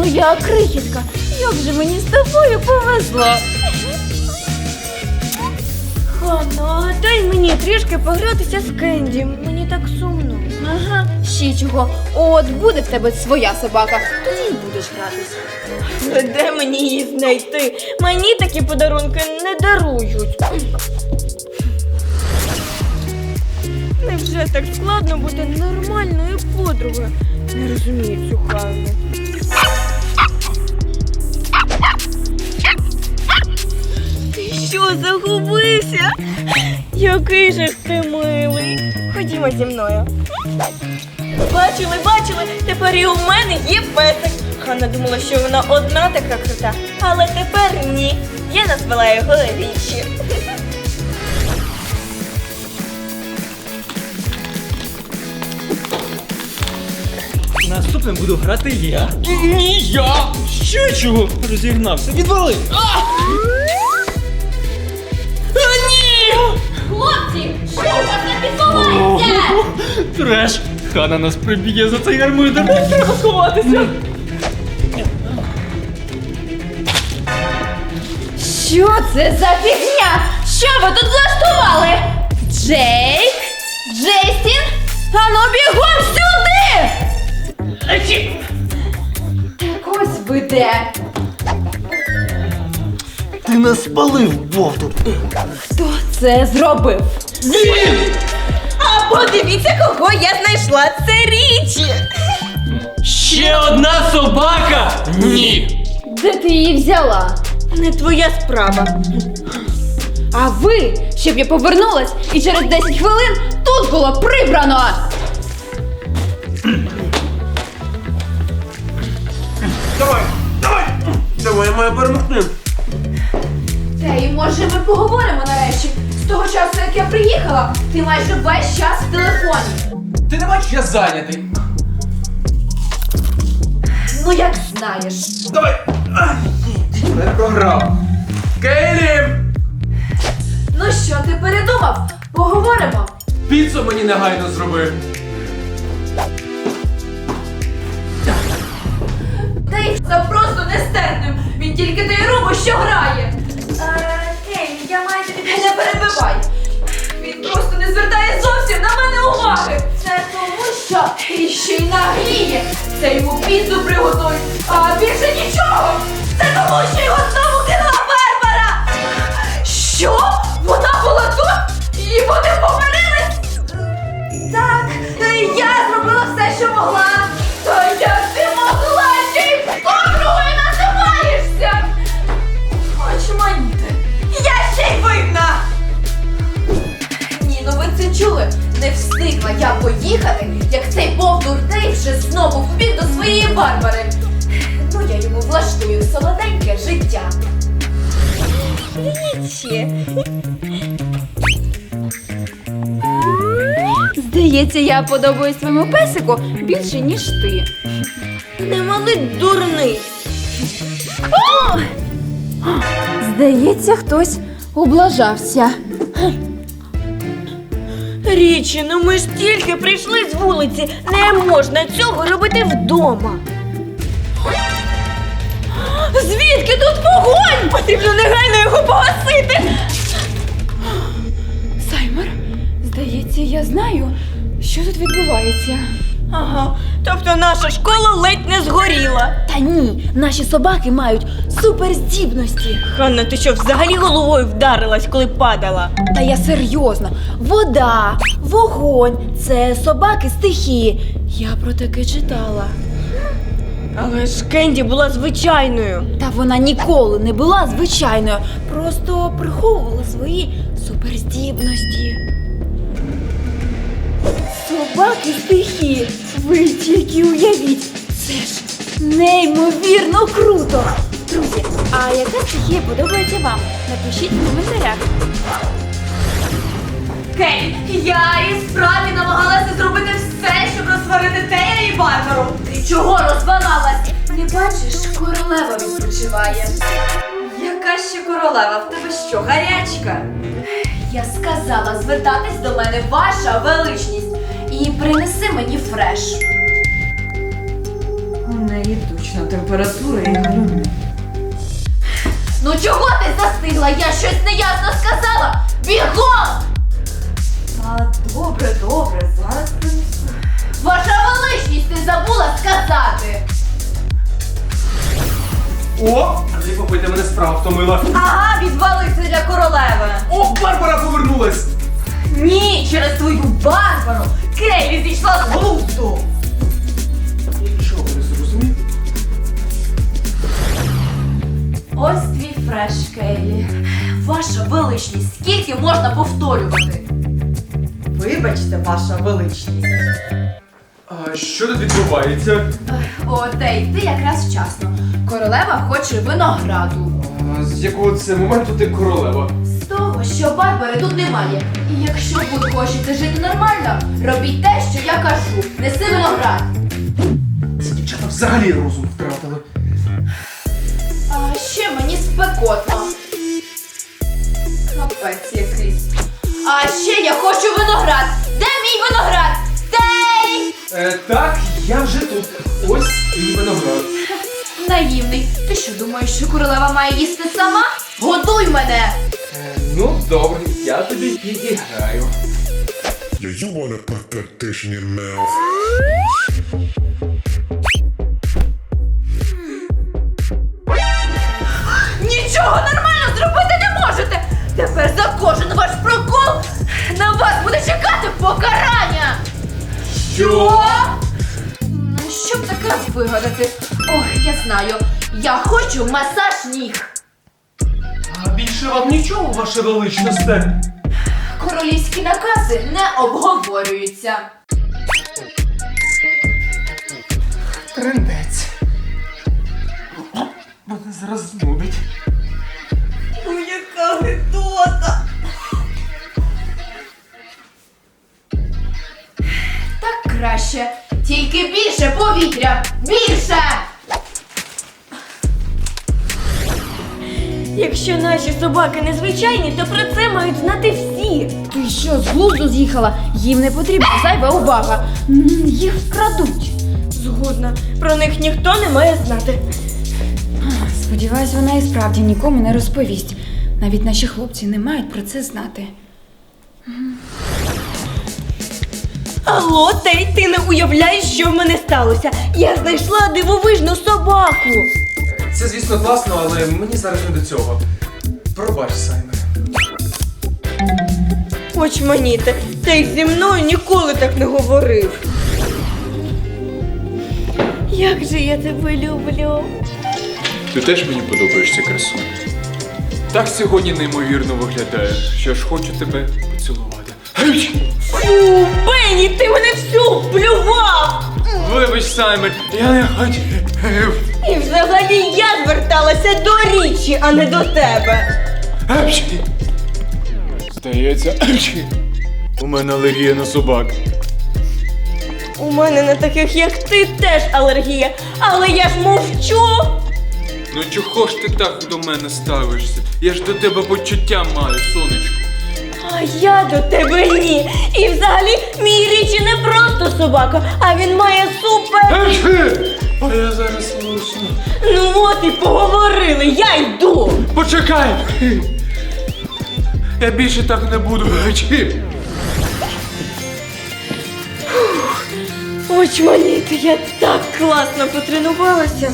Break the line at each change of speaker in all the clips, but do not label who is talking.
моя крихітка, як же мені з тобою повезло. Хана, дай мені трішки погратися з Кенді. Мені так сумно. Ага, ще чого. От буде в тебе своя собака, тоді й будеш гратися. Де мені її знайти? Мені такі подарунки не дарують. Невже так складно бути нормальною подругою? Не розумію цю Ханну. Що, загубився? Який же ж ти милий. Ходімо зі мною. Бачили, бачили, тепер і у мене є песик. Ханна думала, що вона одна така крута, але тепер ні. Я назвала його Річі.
Наступним буду грати я. Ні, я! Ще чого? Розігнався. Відвали! А!
Хлопці, що у вас не відбувається?
Треш! Хана нас приб'є за цей гармидер. Треба сховатися.
Що це за фігня? Що ви тут влаштували? Джейк? Джейстін? Ану бігом сюди! Так ось ви де.
Ти нас спалив, Бовдур.
Хто це зробив?
А подивіться, кого я знайшла. Це річі.
Ще одна собака? Ні!
Де ти її взяла?
Не твоя справа.
А ви, щоб я повернулась і через 10 хвилин тут було прибрано.
Давай, давай! Давай, має перемогти.
Та і може ми поговоримо нарешті. Того часу, як я приїхала, ти майже весь час в телефоні.
Ти не бачиш, я зайнятий.
Ну як знаєш.
Давай! Ай, Не програв. Кейлі!
Ну що, ти передумав? Поговоримо.
Піцу мені негайно зроби.
Дейв це просто нестерпним. Він тільки звертає зовсім на мене уваги. Це тому, що ще й нагріє. Це йому піцу приготує, а більше нічого. Це тому, що його знову кинула Барбара. Що? Вона була тут? І вони помирились? Так, я зробила все, що могла. Чули? Не встигла я поїхати, як цей Дейв вже знову вбіг до своєї Барбари. Ну я йому влаштую солоденьке життя.
Річі.
Здається, я подобаюсь своєму песику більше, ніж ти.
Не мали дурний.
Здається, хтось облажався.
Річі, ну ми ж тільки прийшли з вулиці. Не можна цього робити вдома.
Звідки тут вогонь?
Потрібно негайно його погасити.
Саймер, здається, я знаю, що тут відбувається.
Ага, тобто наша школа ледь не згоріла.
Та ні, наші собаки мають суперздібності.
Ханна, ти що, взагалі головою вдарилась, коли падала?
Та я серйозно. Вода, вогонь це собаки стихії. Я про таке читала.
Але ж Кенді була звичайною.
Та вона ніколи не була звичайною, просто приховувала свої суперздібності. Собаки стихії. Ви тільки уявіть. Це ж неймовірно круто. Друзі, а яка стихія подобається вам? Напишіть в коментарях.
Кей, я і справді намагалася зробити все, щоб розсварити Тея і Барбару.
Ти чого розвалалась? Не бачиш, королева відпочиває.
Яка ще королева? В тебе що, гарячка?
Я сказала звертатись до мене ваша величність і принеси мені фреш.
У неї точно температура і галюни.
Ну чого ти застигла? Я щось неясно сказала! Бігом!
А добре, добре, зараз принесу.
Ваша величність не забула сказати!
О, Андрій попийте мене справа втомила.
Ага, відвалився для королеви.
О, Барбара повернулась!
Ні, через твою Барбару Кейлі зійшла з глузду.
Нічого не зрозумів.
Ось твій фреш, Кейлі. Ваша величність, скільки можна повторювати?
Вибачте, ваша величність.
А що тут відбувається?
О, Тей, ти якраз вчасно. Королева хоче винограду.
А, з якого це моменту ти королева?
Того, що Барбари тут немає. І якщо ви хочете жити нормально, робіть те, що я кажу. Неси виноград.
Ці дівчата взагалі розум втратили.
А ще мені спекотно. Капець якийсь. А ще я хочу виноград. Де мій виноград? Тей!
Е, так, я вже тут. Ось твій виноград.
Наївний. Ти що думаєш, що королева має їсти сама? Годуй мене!
Ну, добре, я тобі підіграю.
Yo, you wanna put that dish in your mouth?
Нічого нормально зробити не можете! Тепер за кожен ваш прокол на вас буде чекати покарання! Що? Ну, Щоб таке вигадати? Ой, я знаю. Я хочу масаж ніг.
Більше вам нічого, ваше величність?
Королівські накази не обговорюються.
Трендець. Мене зараз знудить.
Ну яка гидота.
Так краще. Тільки більше повітря! Більше!
Якщо наші собаки незвичайні, то про це мають знати всі.
Ти що, з глузду з'їхала? Їм не потрібна зайва увага. М, Їх вкрадуть.
Згодна, про них ніхто не має знати.
Сподіваюсь, вона і справді нікому не розповість. Навіть наші хлопці не мають про це знати.
Алло, Тей, ти не уявляєш, що в мене сталося. Я знайшла дивовижну собаку.
Це, звісно, класно, але мені зараз не до цього. Пробач, Сайме.
Очманіте, Тей зі мною ніколи так не говорив. Як же я тебе люблю.
Ти теж мені подобаєшся, красуня. Так сьогодні неймовірно виглядає, що ж хочу тебе поцілувати. Гей!
Фу, Бенні, ти мене всю плював!
Вибач, Саймон, я не хотів.
І взагалі я зверталася до річі, а не до тебе.
Апчі. Здається, апчі. У мене алергія на собак.
У мене на таких, як ти, теж алергія, але я ж мовчу.
Ну чого ж ти так до мене ставишся? Я ж до тебе почуття маю, сонечко.
А я до тебе ні. І взагалі мій річі не просто собака, а він має супер.
Апчі! А я зараз лусну.
Ну от і поговорили, я йду.
Почекай! Я більше так не буду. Апчі!
Очманіти, я так класно потренувалася.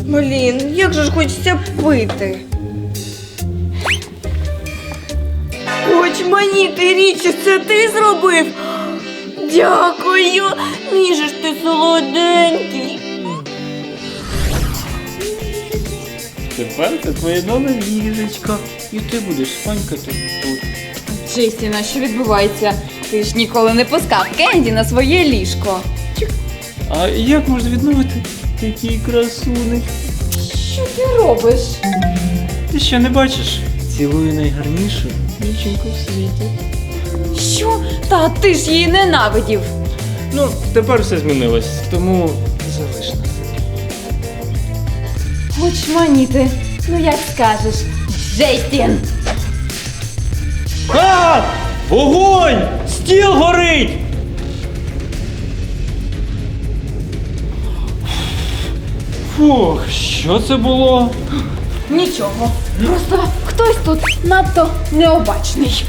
Блін, як же ж хочеться пити. Очманіти, річі, це ти зробив? Дякую, ж ти солоденький.
Тепер це твоє нове ліжечко. І ти будеш спанькати тут.
Джейсіна, що відбувається? Ти ж ніколи не пускав Кенді на своє ліжко.
А як можна відмовити такий красуник?
Що ти робиш?
Ти що не бачиш? Цілую найгарнішу дівчинку в світі.
Що? Та ти ж її ненавидів.
Ну, тепер все змінилось, тому залиш нас.
Очманіти, ну як скажеш, Джейсін!
А! Вогонь! Стіл горить! Фух, що це було?
Нічого. Просто хтось тут надто необачний.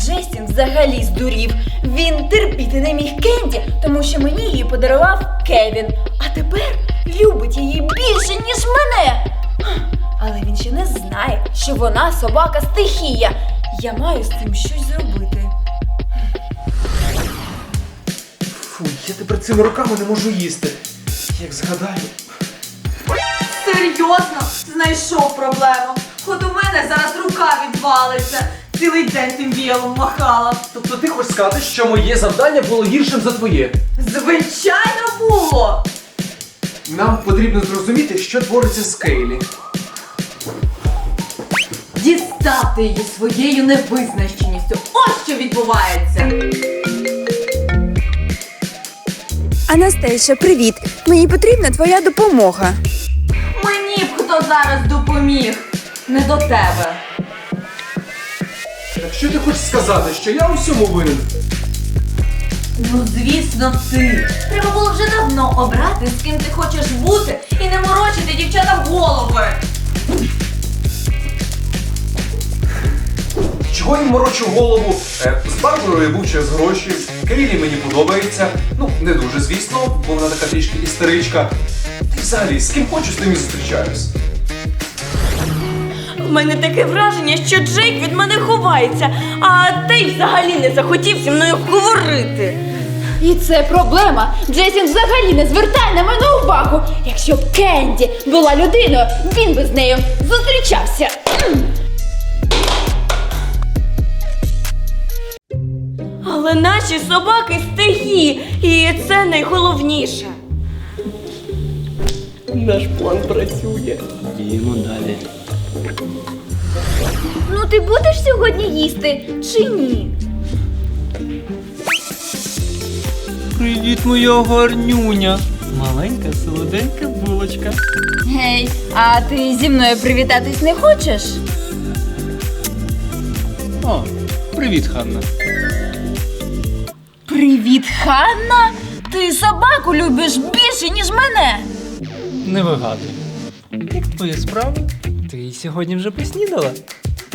Джейсін взагалі здурів. Він терпіти не міг Кенді, тому що мені її подарував Кевін. А тепер любить її більше, ніж мене. Але він ще не знає, що вона собака стихія. Я маю з цим щось зробити.
Фу, я тепер цими руками не можу їсти. Як згадаю.
Серйозно? Знайшов проблему. От у мене зараз рука відвалиться. Цілий день тим віялом махала.
Тобто ти хочеш сказати, що моє завдання було гіршим за твоє?
Звичайно було.
Нам потрібно зрозуміти, що твориться з Кейлі.
Дістати її своєю невизначеністю. Ось що відбувається.
Анастейша, привіт. Мені потрібна твоя допомога.
Мені б хто зараз допоміг. Не до тебе.
Так що ти хочеш сказати, що я у всьому винен?
Ну, звісно, ти. Треба було вже давно обрати, з ким ти хочеш бути, і не морочити дівчатам голови.
Чого їм морочу голову? Е, з Барбарою я був через гроші. Кейлі мені подобається. Ну, не дуже, звісно, бо вона така трішки істеричка. Ти взагалі з ким хочу, з тим і зустрічаюсь.
В мене таке враження, що Джейк від мене ховається, а ти взагалі не захотів зі мною говорити.
І це проблема. Джейсін взагалі не звертає на мене увагу. Якщо б Кенді була людиною, він би з нею зустрічався.
Але наші собаки стихії, і це найголовніше.
Наш план працює. Діємо далі.
Ну ти будеш сьогодні їсти чи ні?
Привіт, моя гарнюня. Маленька солоденька булочка.
Гей, а ти зі мною привітатись не хочеш?
О, привіт, Ханна.
Привіт, Ханна! Ти собаку любиш більше, ніж мене.
Не вигадуй. Як твої справи? Ти сьогодні вже поснідала?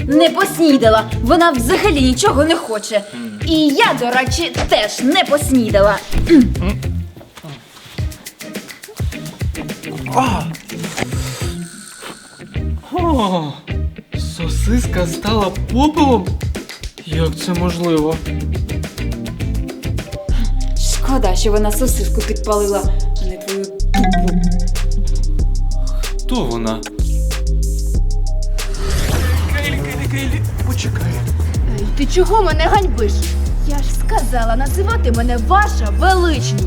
Не поснідала, вона взагалі нічого не хоче. І я, до речі, теж не поснідала.
О, сосиска стала попелом? Як це можливо?
Шкода, що вона сосиску підпалила, а не твою тупу.
Хто вона?
Кейлі, Кейлі, Кейлі, почекай.
Ти чого мене ганьбиш? Сказала називати мене ваша величність.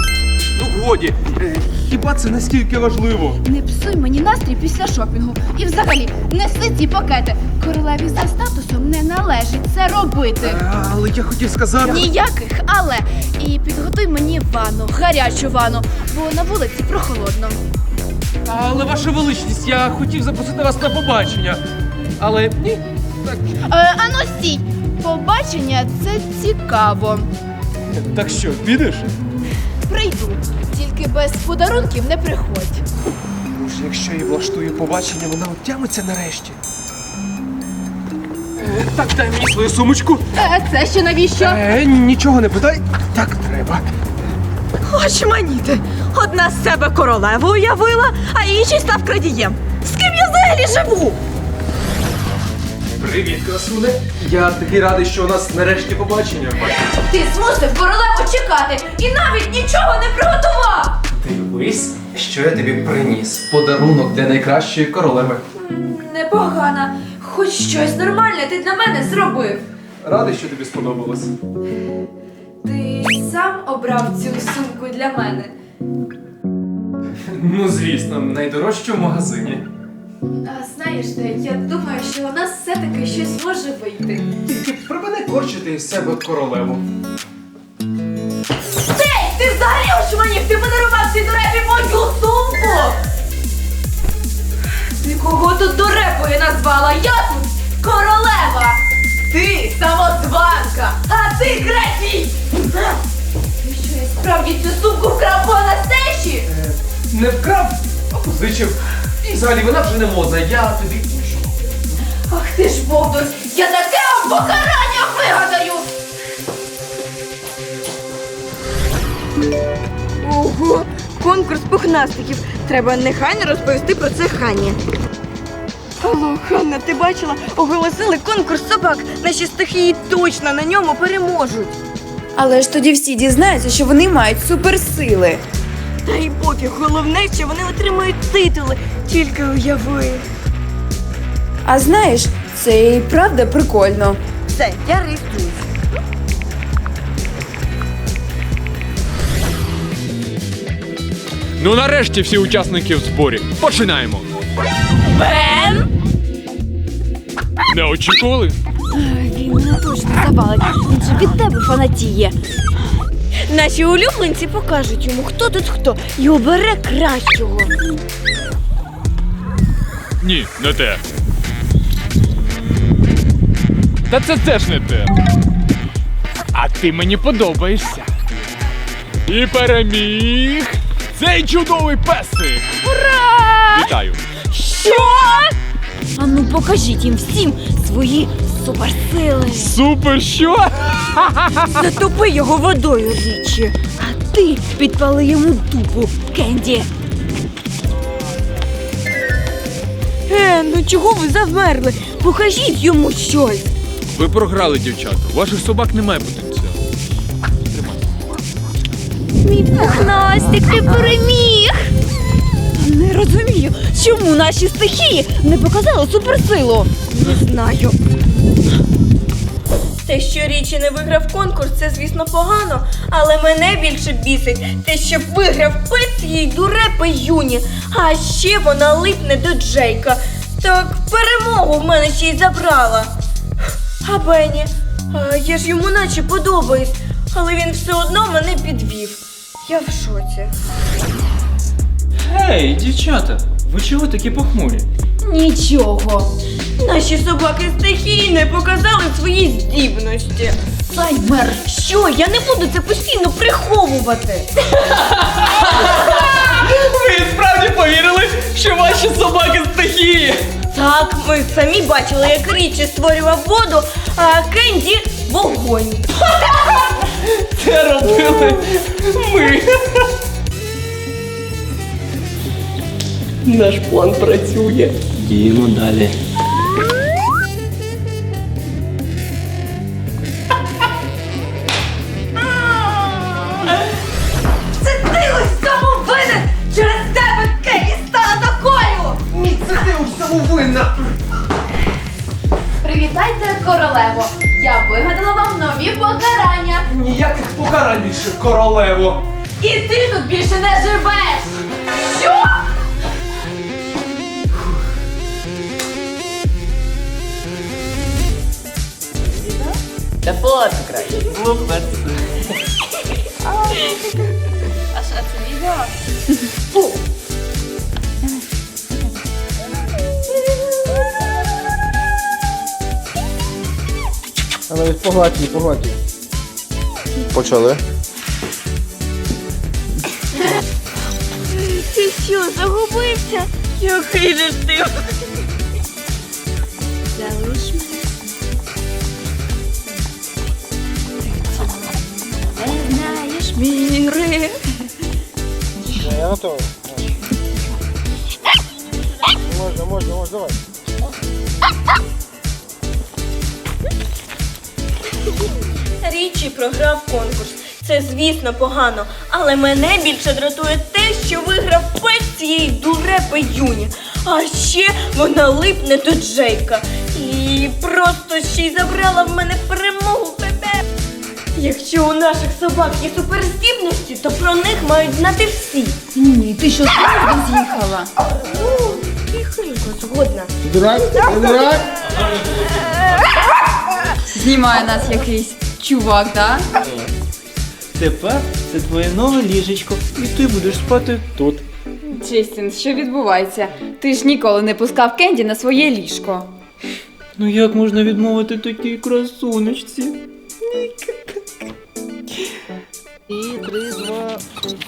Ну годі, е, хіба це настільки важливо?
Не псуй мені настрій після шопінгу. І взагалі неси ці пакети. Королеві за статусом не належить це робити.
Е, Але я хотів сказати.
Ніяких, але і підготуй мені ванну, гарячу ванну, бо на вулиці прохолодно.
Але ваша величність, я хотів запросити вас на побачення. Але ні. Так,
Е, ану стій! Побачення це цікаво.
так що, підеш?
Прийду, тільки без подарунків не приходь.
Боже, якщо я влаштую побачення, вона отямиться нарешті. Е, Так, дай мені свою сумочку.
Е, це ще навіщо?
Е, нічого не питай. Так треба.
Очманіти. Одна з себе королеву уявила, а інший став крадієм. З ким я взагалі живу?
Привіт, красуне. Я такий радий, що у нас нарешті побачення.
Ти змусив королеву чекати і навіть нічого не приготував.
Дивись, що я тобі приніс. Подарунок для найкращої королеви.
Непогано. Хоч щось нормальне ти для мене зробив.
Радий, що тобі сподобалось.
Ти сам обрав цю сумку для мене.
Ну, звісно, найдорожче в магазині.
А знаєш де, я думаю, що у нас все-таки щось може вийти.
Тільки припини корчити із себе королеву.
Ей, ти взагалі очманів, ти подарував цій дурепі мою сумку! Ти кого тут дурепою назвала? Я тут королева! Ти самозванка, а ти крадій! Ти що, я справді цю сумку вкрав по Анастасії?
не вкрав, а позичив. І взагалі вона вже не модна, я тобі іншого.
Ах ти ж бовдур, я таке вам покарання вигадаю!
Ого, конкурс пухнастиків. Треба негайно розповісти про це Хані. Алло, Ханна, ти бачила? Оголосили конкурс собак. Наші стихії точно на ньому переможуть.
Але ж тоді всі дізнаються, що вони мають суперсили.
Та й пофіг, головне, що вони отримують титули. Тільки уяви.
А знаєш, це і правда прикольно.
Все, я реєструюсь.
Ну нарешті всі учасники в зборі. Починаємо.
Бен!
Не очікували?
Він мене точно завалить. Він же від тебе фанатіє.
Наші улюбленці покажуть йому, хто тут хто, і обере кращого.
Ні, не те. Та це теж не те. А ти мені подобаєшся. І переміг цей чудовий песик. Ура! Вітаю.
Що?
А ну покажіть їм всім свої суперсили.
Супер що?
Затопи його водою річі.
А ти підпали йому дупу, Кенді.
Е, ну чого ви завмерли? Покажіть йому щось.
Ви програли, дівчата. Ваших собак немає потенціалу.
Мій пухнастик, ти переміг. Не розумію, чому наші стихії не показали суперсилу.
Не знаю. Те, що Річі не виграв конкурс, це звісно погано, але мене більше бісить те, що виграв пець їй дурепи юні, а ще вона липне до Джейка. Так перемогу в мене ще й забрала. А Бенні, а я ж йому наче подобаюсь, але він все одно мене підвів. Я в шоці.
Гей, дівчата, ви чого такі похмурі?
Нічого.
Наші собаки стихії не показали свої здібності.
Саймер.
Що? Я не буду це постійно приховувати.
Ви справді повірили, що ваші собаки стихії?
Так, ми самі бачили, як Річі створював воду, а Кенді вогонь.
Це робили ми. Наш план працює.
Діємо далі.
Покарань більше, королево.
І ти тут більше не живеш! Що?
Та фото краще. Супер.
Але погладні, погладні.
Почали.
Ти що, загубився? Який же ти?
Залиш мене. Не знаєш міри.
Я готовий. Можна, можна, можна, давай.
Річі програв конкурс. Це, звісно, погано, але мене більше дратує те, що виграв пець цієї дурепи Юні. А ще вона липне до Джейка. І просто ще й забрала в мене перемогу тебе. Якщо у наших собак є суперздібності, то про них мають знати всі.
Ні, ти що справді з'їхала?
Ну, тихенько, згодна.
Дурак, дурак.
Знімає нас якийсь чувак, так?
Тепер це твоє нове ліжечко, і ти будеш спати тут.
Джейсон, що відбувається? Ти ж ніколи не пускав Кенді на своє ліжко.
Ну як можна відмовити такій красунечці?
І три, два,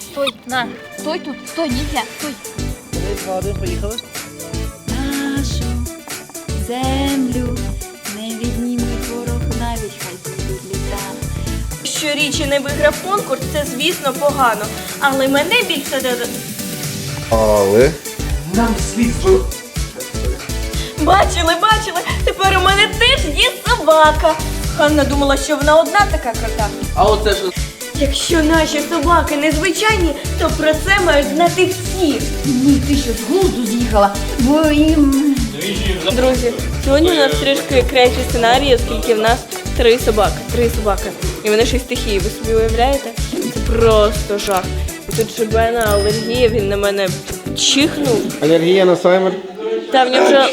стой, на, стой тут, стой, нельзя, стой.
Три, два, один, поїхали.
Нашу землю
Що річі не виграв конкурс, це звісно погано. Але мене більше
Але. Нам слід
бачили, бачили. Тепер у мене теж є собака. Ханна думала, що вона одна така крута.
А оце ж
Якщо наші собаки незвичайні, то про це мають знати всі.
Ні, ти що з глузду з'їхала, бо їм.
Друзі, сьогодні у нас трішки кращі сценарії, оскільки в нас три собаки. Три собаки. І вони ще й стихії. Ви собі уявляєте? Це просто жах. Тут шибена алергія, він на мене чихнув.
Алергія на Саймер.
Та в нього вже